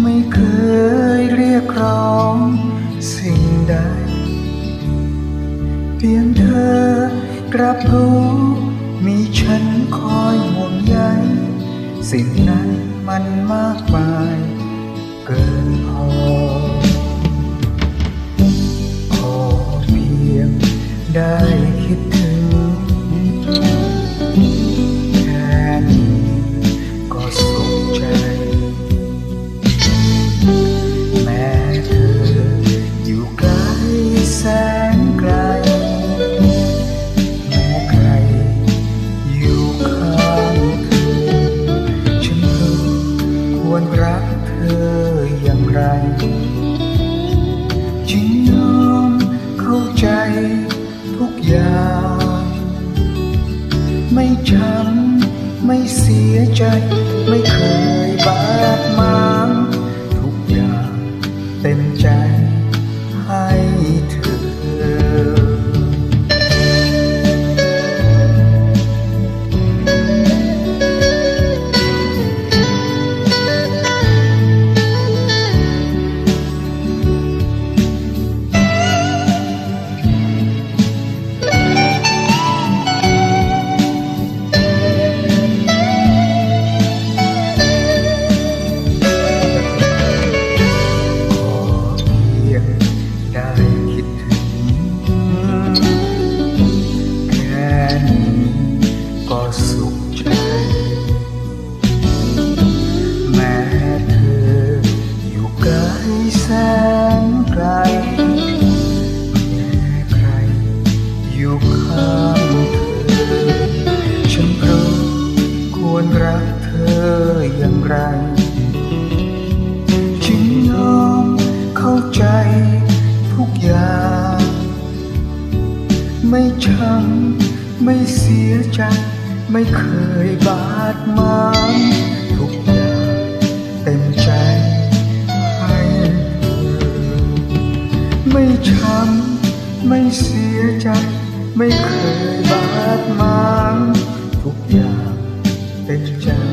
ไม่เคยเรียกร้องสิ่งใด เพียงเธอกรับรู้มีฉันคอยห่วงใยสิ่งนั้นมันมากมาย เกินพอ ควรรักเธออย่างไร จึงยอมเข้าใจทุกอย่าง ไม่ช้ำไม่เสียใจ ไม่เคยบาดหมางทุกอย่างเต็มใจ ร จึงยอมเข้าใจทุกอย่าง ไม่ช้ำไม่เสียใจ ไม่เคยบาดหมางทุกอย่างเต็มใจให้เธอไม่ช้ำไม่เสียใจ ไม่เคยบาดหมางทุกอย่างเต็มใจ